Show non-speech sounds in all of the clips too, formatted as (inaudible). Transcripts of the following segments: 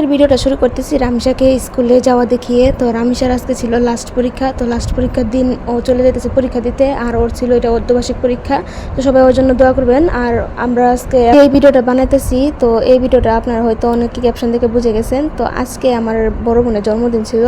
এর ভিডিওটা শুরু করতেছি রামিশাকে স্কুলে যাওয়া দেখিয়ে। তো রামিশার আজকে ছিল লাস্ট পরীক্ষা। তো লাস্ট পরীক্ষার দিন ও চলে যেতেছে পরীক্ষা দিতে। আর ওর ছিল এটা অর্ধবার্ষিক পরীক্ষা। তো সবাই ওর জন্য দোয়া করবেন। আর আমরা আজকে এই ভিডিওটা বানাইতেছি। তো এই ভিডিওটা আপনারা হয়তো অনেকে ক্যাপশন দেখে বুঝে গেছেন। তো আজকে আমার বড় বোনের জন্মদিন ছিল।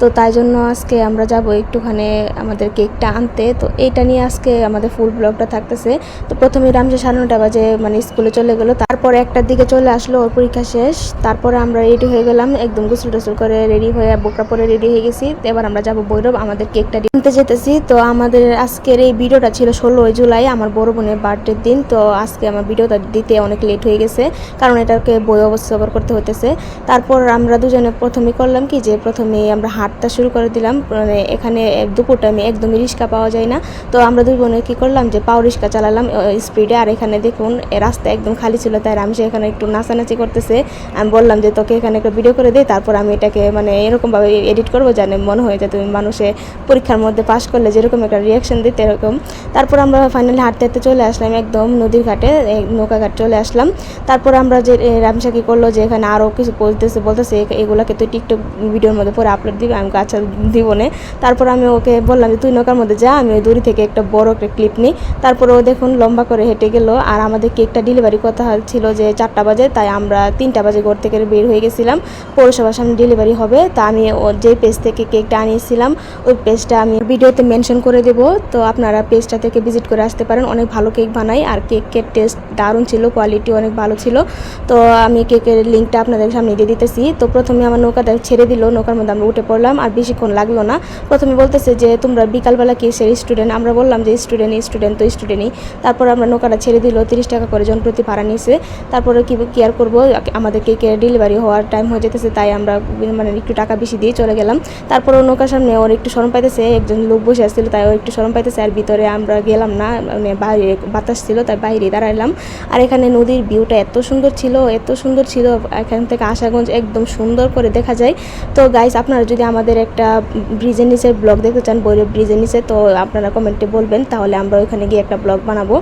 তো তাই জন্য আজকে আমরা যাব একটুখানি আমাদের কেকটা আনতে। তো এইটা নিয়ে আজকে আমাদের ফুল ব্লগটা থাকতেছে। তো প্রথমে রামজা সাড়ে নটা বাজে মানে স্কুলে চলে গেলো। তারপরে একটার দিকে চলে আসলো, ওর পরীক্ষা শেষ। তারপরে আমরা রেডি হয়ে গেলাম, একদম গোসল টোসল করে রেডি হয়ে বোকরা পরে রেডি হয়ে গেছি। এবার আমরা যাব বৈরব, আমাদের কেকটা আনতে যেতেছি। তো আমাদের আজকের এই ভিডিওটা ছিল ষোলোই জুলাই, আমার বড় বোনের বার্থডের দিন। তো আজকে আমার ভিডিওটা দিতে অনেক লেট হয়ে গেছে, কারণ এটাকে বই অবস্থাবার করতে হতেছে তারপর আমরা দুজনে প্রথমে করলাম কি যে, প্রথমে আমরা হাঁটতে শুরু করে দিলাম। মানে এখানে দুপুর টাইমে একদমই রিক্সা পাওয়া যায় না। তো আমরা দুই বোনে কী করলাম যে, পাও রিক্সা চালালাম স্পিডে আর এখানে দেখুন রাস্তা একদম খালি ছিল, তাই আমি এখানে একটু নাচানাচি করতেছে। আমি বললাম যে, তোকে এখানে একটা ভিডিও করে দিই তারপর আমি এটাকে মানে এরকমভাবে এডিট করব জানে মনে হয় যে তুমি মানুষে পরীক্ষার মধ্যে পাশ করলে যেরকম একটা রিয়াকশন দিতে এরকম। তারপর আমরা ফাইনালি হাঁটতে হাঁটতে চলে আসলাম একদম নদীর ঘাটে নৌকা ঘাট চলে আসলাম। তারপর আমরা যে এ, রামসা কি করল যে এখানে আরও কিছু বলতেছে বলতেছে এগুলাকে তুই টিকটক ভিডিওর মধ্যে পরে আপলোড দিবি আমি আচ্ছা দিব না। তারপর আমি ওকে বললাম যে তুই নৌকার মধ্যে যা আমি ওই দূরি থেকে একটা বড় একটা ক্লিপ নিই। তারপর ও দেখুন লম্বা করে হেঁটে গেল আর আমাদের কেকটা ডেলিভারি কথা ছিল যে চারটা বাজে তাই আমরা তিনটা বাজে ঘর থেকে বের হয়ে গেছিলাম পৌরসভার সামনে ডেলিভারি হবে। তা আমি যে পেজ থেকে কেকটা আনিয়েছিলাম, ওই পেজটা আমি ভিডিওতে মেনশন করে দেবো। তো আপনারা পেজটা থেকে ভিজিট করে আসতে পারেন। অনেক ভালো কেক বানাই। আর কেকের টেস্ট দারুণ ছিল কোয়ালিটি অনেক ভালো ছিল। তো আমি কেকের লিঙ্কটা আপনাদের সামনে দিয়ে দিতেছি। তো প্রথমে আমার নৌকাটা ছেড়ে দিল। নৌকার মধ্যে আমরা উঠে পড়লাম। আর বেশিক্ষণ লাগল না। প্রথমে বলতেছে যে, তোমরা বিকালবেলা কিসের স্টুডেন্ট আমরা বললাম যে স্টুডেন্ট স্টুডেন্ট তো স্টুডেন্টই তারপর আমরা নৌকাটা ছেড়ে দিল। তিরিশ টাকা করে জন প্রতি ভাড়া নিয়েছে তারপরে কি কেয়ার করব? আমাদের কেকের ডেলিভারি হওয়ার টাইম হয়ে যেতেছে তাই আমরা মানে একটু টাকা বেশি দিয়ে চলে গেলাম। তারপর ওর নৌকার সামনে ওর একটু সরম পাইতেছে, একজন লোক বসে আসছিল, তাই ও একটু সরম পাইতেছে, আর ভিতরে আমরা গেলাম না মানে বাইরে বাতাস ছিল, তাই বাইরে দাঁড়াইলাম। আর এখানে নদীর ভিউটা এত সুন্দর ছিল, এত সুন্দর ছিল, এখান থেকে আশাগঞ্জ একদম সুন্দর করে দেখা যায়। তো গাইস আপনারা যদি আমাদের একটা ব্রিজের নিচের ব্লগ দেখতে চান বৈরব ব্রিজের নিচে, তো আপনারা কমেন্টে বলবেন, তাহলে আমরা ওইখানে গিয়ে একটা ব্লগ বানাবো।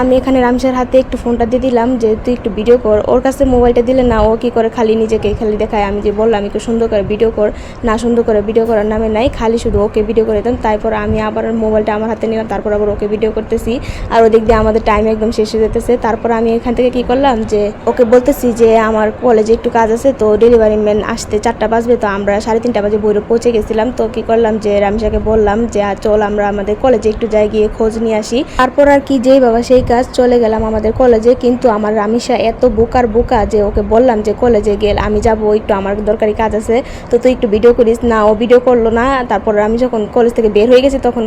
আমি এখানে রামসার হাতে একটু ফোনটা দিয়ে দিলাম যে, তুই একটু ভিডিও কর। ওর কাছে মোবাইলটা দিলে না, ও কি করে খালি নিজেকে খালি দেখায়। আমি যে বললাম, একটু সুন্দর করে ভিডিও কর। না, সুন্দর করে ভিডিও করার নামে নাই, খালি শুধু ওকে ভিডিও করে দেন। তারপর আমি আবার মোবাইলটা আমার হাতে নিলাম তারপর আবার ওকে ভিডিও করতেছি। আর ওদিক দিয়ে আমাদের টাইম একদম শেষ হয়ে যেতেছে। তারপর আমি এখান থেকে কি করলাম যে, ওকে বলতেছি যে, আমার কলেজে একটু কাজ আছে, তো ডেলিভারি ম্যান আসতে চারটা বাজবে। তো আমরা সাড়ে তিনটা বাজে বইরে পৌঁছে গেছিলাম। তো কি করলাম যে, রামসাকে বললাম যে, চল আমরা আমাদের কলেজে একটু যাই, গিয়ে খোঁজ নিয়ে আসি। তারপর আর কি যেই বাবা সেই কাজ চলে গেলাম আমাদের কলেজে, কিন্তু আমার রামিসা এত বোকার বোকা যে ওকে বললাম যে কলেজে গেল, আমি যাব, একটু আমার দরকারি কাজ আছে, তো তুই একটু ভিডিও করিস। না, ও ভিডিও করল না, তারপর আমি যখন কলেজ থেকে বের হয়ে গেছি তখন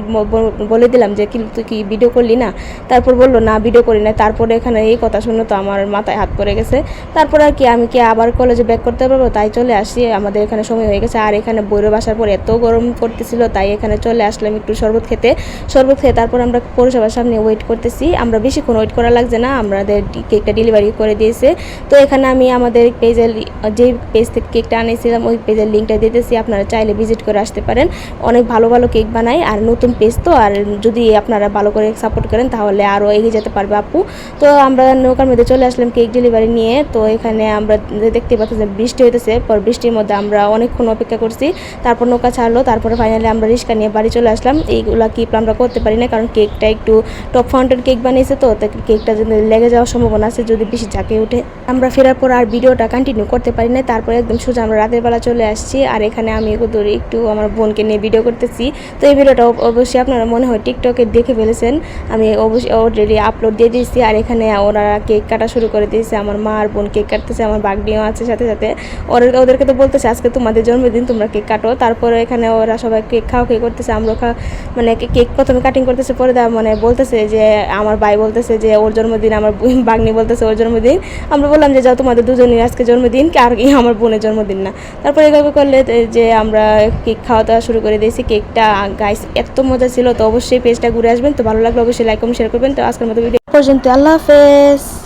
বলে দিলাম যে কি তুই কি ভিডিও করলি না? তারপর বলল, না ভিডিও করি না তারপরে এখানে এই কথা শুনে তো আমার মাথায় হাত পড়ে গেছে। তারপর আর কি, আমি কি আবার কলেজে ব্যাক করতে পারব? তাই চলে আসি। আমাদের এখানে সময় হয়ে গেছে। আর এখানে বৈরব আসার পর এত গরম করতেছিল, তাই এখানে চলে আসলাম একটু শরবত খেতে। শরবত খেয়ে তারপর আমরা পৌরসভার সামনে ওয়েট করতেছি। আমরা বেশিক্ষণ ওয়েট করা লাগছে না, আমাদের কেকটা ডেলিভারি করে দিয়েছে। তো এখানে আমি আমাদের পেজের যে পেজ থেকে কেকটা আনিয়েছিলাম, ওই পেজের লিঙ্কটা দিতেছি। আপনারা চাইলে ভিজিট করে আসতে পারেন। অনেক ভালো ভালো কেক বানাই আর নতুন পেজ তো, আর যদি আপনারা ভালো করে সাপোর্ট করেন, তাহলে আরও এগিয়ে যেতে পারবে আপু। তো আমরা নৌকার মধ্যে চলে আসলাম কেক ডেলিভারি নিয়ে। তো এখানে আমরা দেখতে পাচ্ছি যে বৃষ্টি হইতেছে, পর বৃষ্টির মধ্যে আমরা অনেকক্ষণ অপেক্ষা করছি। তারপর নৌকা ছাড়লো, তারপরে ফাইনালি আমরা রিক্সা নিয়ে বাড়ি চলে আসলাম। এইগুলা কি আমরা করতে পারি না, কারণ কেকটা একটু টপ ফাউন্টেন কেক বানিয়েছে। তো তো কেকটা যদি লেগে যাওয়ার সম্ভাবনা আছে, যদি বেশি ঝাঁকে ওঠে। আমরা ফেরার পর আর ভিডিওটা কন্টিনিউ করতে পারি না তারপরে একদম সোজা আমরা রাতের বেলা চলে আসছি, আর এখানে আমি ধরে একটু আমার বোনকে নিয়ে ভিডিও করতেছি। তো এই ভিডিওটা অবশ্যই আপনারা মনে হয় টিকটকে দেখে ফেলেছেন। আমি অবশ্যই অলরেডি আপলোড দিয়ে দিয়েছি, আর এখানে ওরা কেক কাটা শুরু করে দিয়েছে। আমার মা আর বোন কেক কাটতেছে, আমার বাগনিও আছে সাথে সাথে। ওরা, ওদেরকে তো বলতেছে, আজকে তোমাদের জন্মদিন, তোমরা কেক কাটো। তারপরে এখানে ওরা সবাই কেক খাওয়া খেয়ে করতেছে আমরা মানে কেক প্রথমে কাটিং করতেছে, পরে মানে বলতেছে যে, আমার ভাই বলতেছে যে, ওর জন্মদিন আমার (laughs) বাগনি বলতেছে, ওর জন্মদিন। আমরা বললাম যে, যাও তোমাদের দুজনের আজকে জন্মদিন আর কি আমার বোনের জন্মদিন না। তারপরে এভাবে করলে যে, আমরা কেক খাওয়া দাওয়া শুরু করে দিয়েছি, কেকটা গাইস এত মজা ছিল, তো অবশ্যই পেজটা ঘুরে আসবেন। তো ভালো লাগলে অবশ্যই লাইক কমেন্ট শেয়ার করবেন। তো আজকের মতো ভিডিও পর্যন্ত, আল্লাহ হাফেজ।